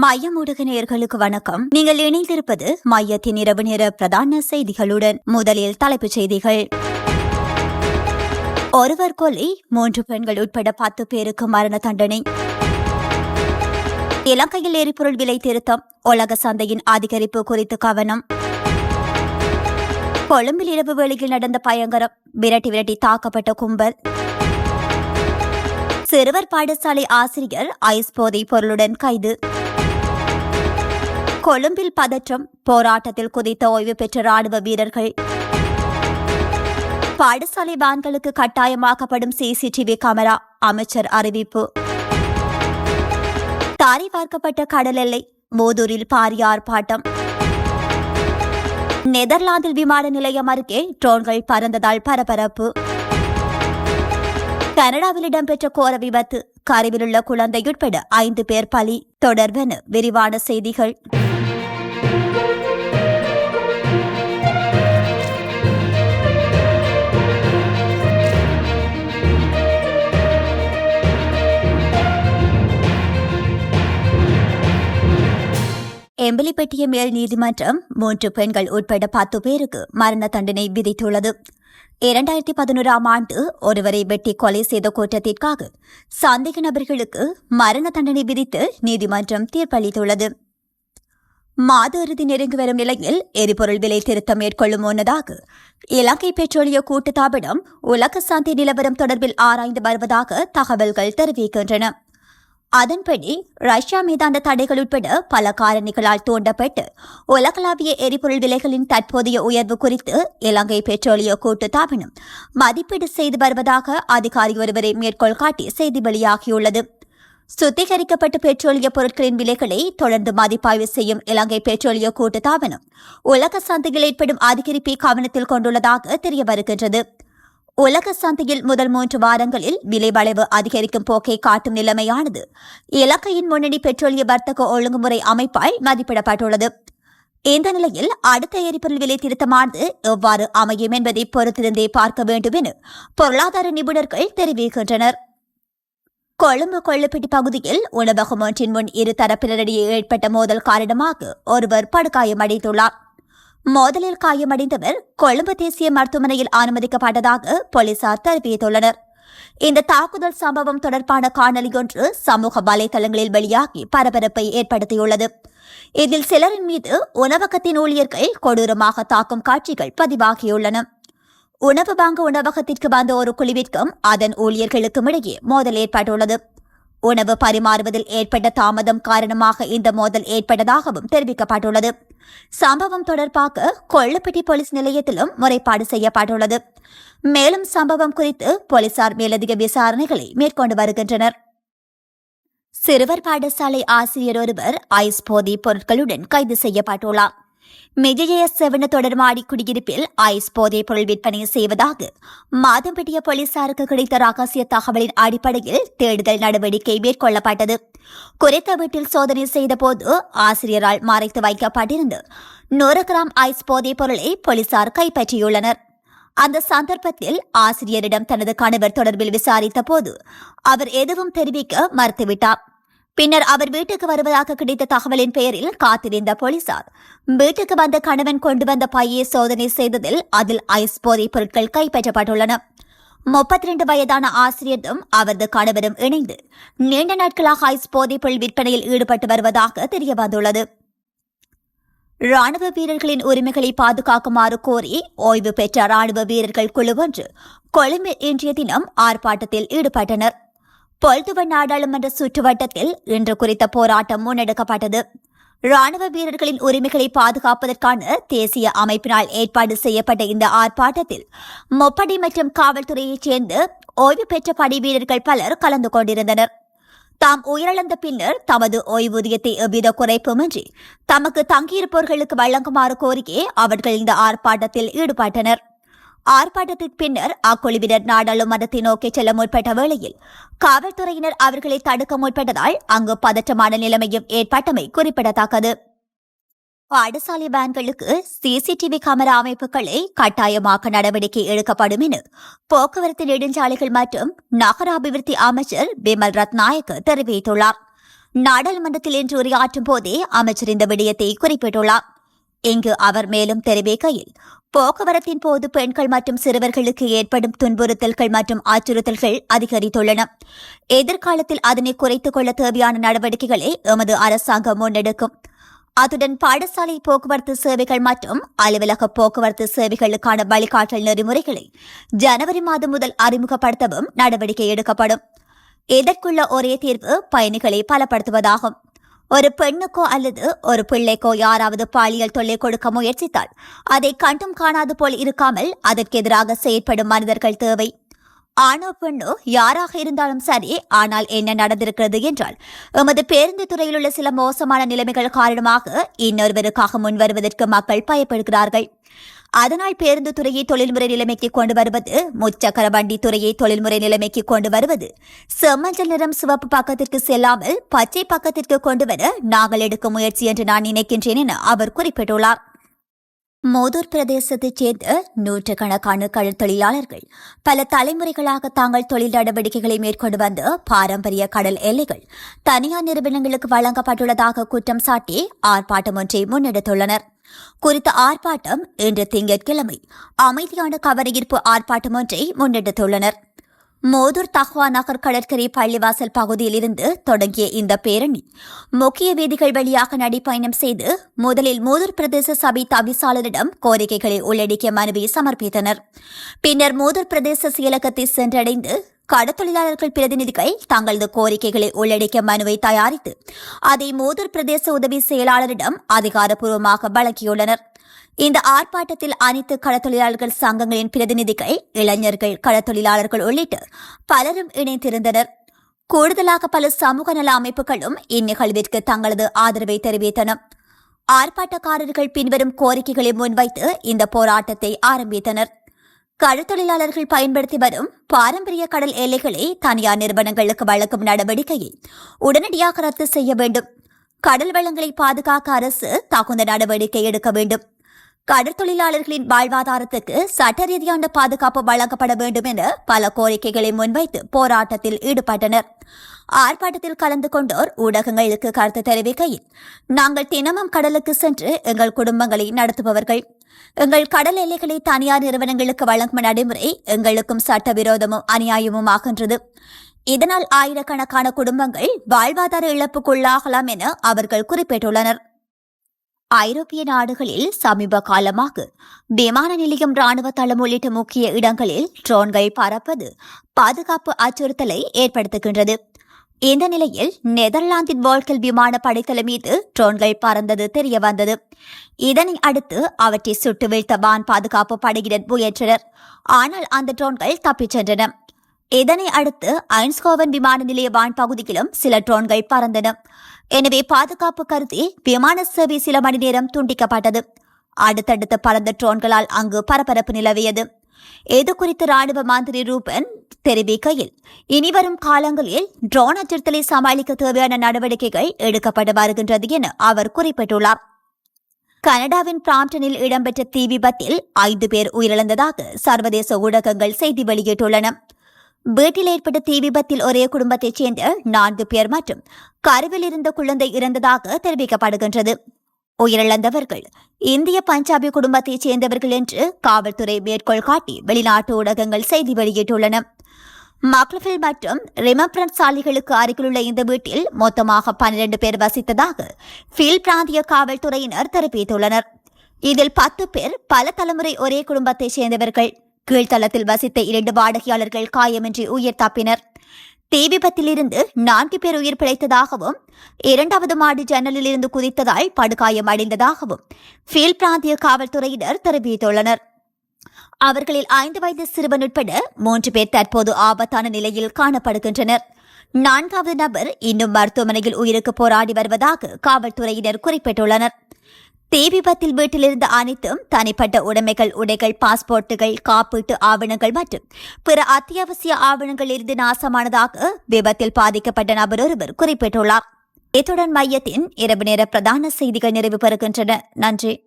மைய ஊடக வணக்கம். நீங்கள் இணைந்திருப்பது மையத்தின் இரவு நேர பிரதான செய்திகளுடன் முதலில் தலைப்புச் செய்திகள். ஒருவர் கொலை மூன்று பெண்கள் உட்பட பத்து பேருக்கு மரண தண்டனை. இலங்கையில் எரிபொருள் விலை திருத்தம் உலக சந்தையின் அதிகரிப்பு குறித்து கவனம். கொழும்பில் இரவு வேளையில் நடந்த பயங்கரம் விரட்டி விரட்டி தாக்கப்பட்ட கும்பல். சிறுவர் பாடசாலை ஆசிரியர் ஐஸ் போதைப் பொருளுடன் கைது. கொழும்பில் பதற்றம் போராட்டத்தில் குதித்த ஓய்வு பெற்ற ராணுவ வீரர்கள். பாடசாலை வேன்களுக்கு கட்டாயமாக்கப்படும் சிசிடிவி கேமரா அமைச்சர் அறிவிப்பு. தாரி பார்க்கப்பட்ட கடல் எல்லை மோதூரில் பாரிய ஆர்ப்பாட்டம். நெதர்லாந்தில் விமான நிலையம் அருகே ட்ரோன்கள் பறந்ததால் பரபரப்பு. கனடாவில் இடம்பெற்ற கோர விபத்து கருவில் உள்ள குழந்தை உட்பட ஐந்து பேர் பலி. தொடர்பென விரிவான செய்திகள். எம்பிலிப்பட்டிய மேல் நீதிமன்றம் மூன்று பெண்கள் உட்பட பத்து பேருக்கு மரண தண்டனை விதித்துள்ளது. இரண்டாயிரத்தி பதினோராம் ஆண்டு ஒருவரை வெட்டி கொலை செய்த குற்றத்திற்காக சந்தேக நபர்களுக்கு மரண தண்டனை விதித்து நீதிமன்றம் தீர்ப்பளித்துள்ளது. மாத இறுதி நெருங்கி வரும் நிலையில் எரிபொருள் விலை திருத்தம் மேற்கொள்ளும் முன்னதாக இலங்கை பெட்ரோலிய கூட்டுத்தாபனம் உலக சந்தை நிலவரம் தொடர்பில் ஆராய்ந்து வருவதாக தகவல்கள் தெரிவிக்கின்றன. அதன்படி ரஷ்யா மீதான தடைகள் உட்பட பல காரணிகளால் தூண்டப்பட்டு உலகளாவிய எரிபொருள் விலைகளின் தற்போதைய உயர்வு குறித்து இலங்கை பெட்ரோலிய கூட்டுத்தாபனம் மதிப்பீடு செய்து வருவதாக அதிகாரி ஒருவரை மேற்கோள் காட்டி செய்தி வெளியாகியுள்ளது. சுத்திகரிக்கப்பட்ட பெட்ரோலிய பொருட்களின் விலைகளை தொடர்ந்து மதிப்பாய்வு செய்யும் இலங்கை பெட்ரோலிய கூட்டுத்தாபனம் உலக சந்தையில் ஏற்படும் அதிகரிப்பை கவனத்தில் கொண்டுள்ளதாக தெரிய வருகின்றது உலக சந்தையில் முதல் மூன்று வாரங்களில் விலை வளைவு அதிகரிக்கும் போக்கை காட்டும் நிலைமையானது. இலக்கையின் முன்னணி பெட்ரோலிய வர்த்தக ஒழுங்குமுறை அமைப்பால் மதிப்பிடப்பட்டுள்ளது. இந்த நிலையில் அடுத்த எரிபொருள் விலை திருத்தமானது எவ்வாறு அமையும் என்பதை பொறுத்திருந்தே பார்க்க வேண்டும் என பொருளாதார நிபுணர்கள் தெரிவிக்கின்றனர். கொழும்பு கொள்ளுப்பட்டி பகுதியில் உணவகம் ஒன்றின் முன் இரு தரப்பினரிடையே ஏற்பட்ட மோதல் காரணமாக ஒருவர் படுகாயமடைந்துள்ளார். மோதலில் காயமடைந்தவர் கொழும்பு தேசிய மருத்துவமனையில் அனுமதிக்கப்பட்டதாக போலீசார் தெரிவித்துள்ளனர். இந்த தாக்குதல் சம்பவம் தொடர்பான காணொலியொன்று சமூக வலைதளங்களில் வெளியாகி பரபரப்பை ஏற்படுத்தியுள்ளது. இதில் சிலரின் மீது உணவகத்தின் ஊழியர்கள் கொடூரமாக தாக்கும் காட்சிகள் பதிவாகியுள்ளன. உணவு வாங்க உணவகத்திற்கு வந்த ஒரு குழுவிற்கும் அதன் ஊழியர்களுக்கும் இடையே மோதல் ஏற்பட்டுள்ளது. உணவு பரிமாறுவதில் ஏற்பட்ட தாமதம் காரணமாக இந்த மோதல் ஏற்பட்டதாகவும் தெரிவிக்கப்பட்டுள்ளது. சம்பவம் தொடர்பாக கொள்ளப்பட்டி போலீஸ் நிலையத்திலும் முறைப்பாடு செய்யப்பட்டுள்ளது. மேலும் சம்பவம் குறித்து போலீசார் மேலதிக விசாரணைகளை மேற்கொண்டு வருகின்றனர். சிறுவர் பாடசாலை ஆசிரியர் ஒருவர் ஐஸ் போதை பொருட்களுடன் கைது செய்யப்பட்டுள்ளார். மிஜய செவன தொடர்மாடி குடியிருப்பில் ஐஸ் போதைப் பொருள் விற்பனை செய்வதாக மாதம்பட்டிய போலீசாருக்கு கிடைத்த ரகசிய தகவலின் அடிப்படையில் தேடுதல் நடவடிக்கை மேற்கொள்ளப்பட்டது. குறித்த வீட்டில் சோதனை செய்தபோது ஆசிரியரால் மறைத்து வைக்கப்பட்டிருந்து நூறு கிராம் ஐஸ் போதைப் பொருளை போலீசார் கைப்பற்றியுள்ளனர். அந்த சந்தர்ப்பத்தில் ஆசிரியரிடம் தனது கணவர் தொடர்பில் விசாரித்த போது அவர் எதுவும் தெரிவிக்க மறுத்துவிட்டார். பின்னர் அவர் வீட்டுக்கு வருவதாக கிடைத்த தகவலின் பெயரில் காத்திருந்த போலீசார் வீட்டுக்கு வந்த கணவன் கொண்டு வந்த பையை சோதனை செய்ததில் அதில் ஐஸ் போதைப் பொருட்கள் கைப்பற்றப்பட்டுள்ளன. முப்பத்தி ரெண்டு வயதான ஆசிரியரும் அவரது கணவரும் இணைந்து நீண்ட நாட்களாக ஐஸ் போதைப் பொருள் விற்பனையில் ஈடுபட்டு வருவதாக தெரியவந்துள்ளது. ராணுவ வீரர்களின் உரிமைகளை பாதுகாக்குமாறு கோரி ஓய்வு பெற்ற ராணுவ வீரர்கள் குழு ஒன்று கொழும்பில் இன்றைய தினம் ஆர்ப்பாட்டத்தில் ஈடுபட்டனர். பொல்துவ நாடாளுமன்ற சுற்றுவட்டத்தில் இன்று குறித்த போராட்டம் முன்னெடுக்கப்பட்டது. ராணுவ வீரர்களின் உரிமைகளை பாதுகாப்பதற்கான தேசிய அமைப்பினால் ஏற்பாடு செய்யப்பட்ட இந்த ஆர்ப்பாட்டத்தில் முப்படை மற்றும் காவல்துறையைச் சேர்ந்து ஓய்வு பெற்ற படை வீரர்கள் பலர் கலந்து கொண்டிருந்தனர். தாம் உயிரிழந்த பின்னர் தமது ஓய்வூதியத்தை எவ்வித குறைப்புமின்றி தமக்கு தங்கியிருப்பவர்களுக்கு வழங்குமாறு கோரியே அவர்கள் இந்த ஆர்ப்பாட்டத்தில் ஈடுபட்டனர். ஆர்ப்பாட்டத்திற்கு பின்னர் அக்குழுவினர் நாடாளுமன்றத்தை நோக்கி செல்ல முற்பட்ட வேளையில் காவல்துறையினர் அவர்களை தடுக்க முற்பட்டதால் அங்கு பதற்றமான நிலைமையும் ஏற்பட்டமை குறிப்பிடத்தக்கது. பாடசாலை வேன்களுக்கு சிசிடிவி கேமரா அமைப்புகளை கட்டாயமாக்க நடவடிக்கை எடுக்கப்படும் என போக்குவரத்து நெடுஞ்சாலைகள் மற்றும் நகர அபிவிருத்தி அமைச்சர் பிமல் ரத்நாயக் தெரிவித்துள்ளார். நாடாளுமன்றத்தில் இன்று உரையாற்றும் போதே அமைச்சர் இந்த விடயத்தை குறிப்பிட்டுள்ளார். இங்கு அவர் மேலும் தெரிவிக்கையில் போக்குவரத்தின் போது பெண்கள் மற்றும் சிறுவர்களுக்கு ஏற்படும் துன்புறுத்தல்கள் மற்றும் அச்சுறுத்தல்கள் அதிகரித்துள்ளன. எதிர்காலத்தில் அதனை குறைத்துக் கொள்ள தேவையான நடவடிக்கைகளை எமது அரசாங்கம் முன்னெடுக்கும். அத்துடன் பாடசாலை போக்குவரத்து சேவைகள் மற்றும் அலுவலக போக்குவரத்து சேவைகளுக்கான வழிகாட்டல் நெறிமுறைகளை ஜனவரி மாதம் முதல் அறிமுகப்படுத்தவும் நடவடிக்கை எடுக்கப்படும். இதற்குள்ள ஒரே தீர்வு பயணிகளை பலப்படுத்துவதாகும். ஒரு பெண்ணுக்கோ அல்லது ஒரு பிள்ளைக்கோ யாராவது பாலியல் தொல்லை கொடுக்க முயற்சித்தால் அதை கண்டும் காணாது போல் இருக்காமல் அதற்கு எதிராக செயற்படும் மனிதர்கள் தேவை. ஆணோ பெண்ணோ யாராக இருந்தாலும் சரி ஆனால் என்ன நடந்திருக்கிறது என்றால் எமது பேருந்து துறையில் உள்ள சில மோசமான நிலைமைகள் காரணமாக இன்னொருவருக்காக முன்வருவதற்கு மக்கள் பயப்படுகிறார்கள். அதனால் பேருந்து துறையை தொழில்முறை நிலைமைக்கு கொண்டு வருவது முச்சக்கர வண்டி துறையை தொழில்முறை நிலைமைக்கு கொண்டு வருவது செம்மஞ்சள் நிறம் சிவப்பு பக்கத்திற்கு செல்லாமல் பச்சை பக்கத்திற்கு கொண்டு வர நாங்கள் எடுக்கும் முயற்சி என்று நான் நினைக்கின்றேன் என அவர் குறிப்பிட்டுள்ளார். மோதூர் பிரதேசத்தைச் சேர்ந்த நூற்றுக்கணக்கான கடல் தொழிலாளர்கள் பல தலைமுறைகளாக தாங்கள் தொழில் நடவடிக்கைகளை மேற்கொண்டு வந்த பாரம்பரிய கடல் எல்லைகள் தனியார் நிறுவனங்களுக்கு வழங்கப்பட்டுள்ளதாக குற்றம் சாட்டி ஆர்ப்பாட்டம் ஒன்றை முன்னெடுத்துள்ளனர். குறித்த ஆர்ப்பாட்டம் இன்று திங்கட்கிழமை. அமைதியான கவனஈர்ப்பு ஆர்ப்பாட்டம் ஒன்றை முன்னெடுத்துள்ளனர். மோதூர் தஹ்வா நகர் கடற்கரை பள்ளிவாசல் பகுதியில் இருந்து தொடங்கிய இந்த பேரணி முக்கிய வீதிகள் வழியாக நடைப்பயணம் செய்து முதலில் மோதூர் பிரதேச சபை தவிசாளரிடம் கோரிக்கைகளை உள்ளடக்கிய மனுவை சமர்ப்பித்தனர். பின்னர் மோதூர் பிரதேச செயலகத்தை சென்றடைந்து கடத்தொழிலாளர்கள் பிரதிநிதிகள் தங்களது கோரிக்கைகளை உள்ளடக்கிய மனுவை தயாரித்து அதை மோதூர் பிரதேச உதவி செயலாளரிடம் அதிகாரப்பூர்வமாக வழங்கியுள்ளனர். இந்த ஆர்ப்பாட்டத்தில் அனைத்து கடத்தொழிலாளர்கள் சங்கங்களின் பிரதிநிதிகள் இளைஞர்கள் கடத்தொழிலாளர்கள் உள்ளிட்ட பலரும் இணைந்திருந்தனர். கூடுதலாக பல சமூக நல அமைப்புகளும் இந்நிகழ்விற்கு தங்களது ஆதரவை தெரிவித்தன. ஆர்ப்பாட்டக்காரர்கள் பின்வரும் கோரிக்கைகளை முன்வைத்து இந்த போராட்டத்தை ஆரம்பித்தனர். கடற்தொழிலாளர்கள் பயன்படுத்தி வரும் பாரம்பரிய கடல் எல்லைகளை தனியார் நிறுவனங்களுக்கு வழங்கும் நடவடிக்கையை உடனடியாக ரத்து செய்ய வேண்டும். கடல் வளங்களை பாதுகாக்க அரசு தகுந்த நடவடிக்கை எடுக்க வேண்டும். கடற்தொழிலாளர்களின் வாழ்வாதாரத்துக்கு சட்ட ரீதியான பாதுகாப்பு வழங்கப்பட வேண்டும் என பல கோரிக்கைகளை முன்வைத்து போராட்டத்தில் ஈடுபட்டனர். ஆர்ப்பாட்டத்தில் கலந்து கொண்டோர் ஊடகங்களுக்கு கருத்து தெரிவிக்கையில் நாங்கள் தினமும் கடலுக்கு சென்று எங்கள் குடும்பங்களை நடத்துபவர்கள். எங்கள் கடல் எல்லைகளை தனியார் நிறுவனங்களுக்கு வழங்கும் நடைமுறை எங்களுக்கும் சட்டவிரோதமும் அநியாயமும் ஆகின்றது இதனால் ஆயிரக்கணக்கான குடும்பங்கள் வாழ்வாதார இழப்புக்குள்ளாகலாம் என அவர்கள் குறிப்பிட்டுள்ளனர். ஐரோப்பிய நாடுகளில் சமீப காலமாக விமான நிலையம் ராணுவ தளம் உள்ளிட்ட முக்கிய இடங்களில் ட்ரோன்கள் பறப்பது பாதுகாப்பு அச்சுறுத்தலை ஏற்படுத்துகின்றது. இந்த நிலையில் நெதர்லாந்தின் வால்கல் விமான படைத்தளம் மீது ட்ரோன்கள் பறந்தது தெரிய வந்தது இதனை அடுத்து அவற்றை சுட்டு வீழ்த்த வான் பாதுகாப்பு படையினர் முயன்றனர். ஆனால் அந்த ட்ரோன்கள் தப்பிச் சென்றன. இதனை அடுத்து ஐன்ஸ்கோவன் விமான நிலைய வான் பகுதியிலும் சில ட்ரோன்கள் பறந்தன. எனவே பாதுகாப்பு கருதி விமான சேவை சில மணி நேரம் துண்டிக்கப்பட்டது. அடுத்தடுத்து பறந்த ட்ரோன்களால் அங்கு பரபரப்பு நிலவியது. இது குறித்து ராணுவ மந்திரி ரூபன் தெரிவிக்கையில் இனிவரும் காலங்களில் ட்ரோன் அச்சுறுத்தலை சமாளிக்க தேவையான நடவடிக்கைகள் எடுக்கப்பட்டு வருகின்றது என அவர் குறிப்பிட்டுள்ளார். கனடாவின் பிராம்டனில் இடம்பெற்ற தீ விபத்தில் ஐந்து பேர் உயிரிழந்ததாக சர்வதேச ஊடகங்கள் செய்தி வெளியிட்டுள்ளன. வீட்டில் ஏற்பட்ட தீ விபத்தில் ஒரே குடும்பத்தைச் சேர்ந்த நான்கு பேர் மற்றும் கருவில் இருந்த குழந்தை இறந்ததாக தெரிவிக்கப்படுகின்றது. உயிரிழந்தவர்கள் இந்திய பஞ்சாபி குடும்பத்தைச் சேர்ந்தவர்கள் என்று காவல்துறை மேற்கோள் காட்டி வெளிநாட்டு ஊடகங்கள் செய்தி வெளியிட்டுள்ளன. மக்லஃபில் மற்றும் ரிமப்ரன் சாலைகளுக்கு அருகிலுள்ள இந்த வீட்டில் மொத்தமாக பன்னிரண்டு பேர் வசித்ததாக ஃபீல் பிராந்திய காவல்துறையினர் தெரிவித்துள்ளனர். இதில் பத்து பேர் பல தலைமுறை ஒரே குடும்பத்தைச் சேர்ந்தவர்கள். கீழ்த்தளத்தில் வசித்த இரண்டு வாடகையாளர்கள் காயமின்றி உயிர் தப்பினர். தீ விபத்திலிருந்து நான்கு பேர் உயிர் பிழைத்ததாகவும் இரண்டாவது மாடி ஜன்னலில் இருந்து குதித்ததால் படுகாயம் அடைந்ததாகவும் ஃபீல் பிராந்திய காவல்துறையினர் தெரிவித்துள்ளனர். அவர்களில் ஐந்து வயது சிறுவன் உட்பட மூன்று பேர் தற்போது ஆபத்தான நிலையில் காணப்படுகின்றனர். நான்காவது நபர் இன்னும் மருத்துவமனையில் உயிருக்கு போராடி வருவதாக காவல்துறையினர் குறிப்பிட்டுள்ளனர். தீ விபத்தில் வீட்டிலிருந்த அனைத்தும் தனிப்பட்ட உடைமைகள் உடைகள் பாஸ்போர்ட்டுகள் காப்பீட்டு ஆவணங்கள் மற்றும் பிற அத்தியாவசிய ஆவணங்கள் இருந்து நாசமானதாக விபத்தில் பாதிக்கப்பட்ட நபர் ஒருவர் குறிப்பிட்டுள்ளார். இத்துடன் மையத்தின் இரவு நேர பிரதான செய்திகள் நிறைவு பெறுகின்றன. நன்றி.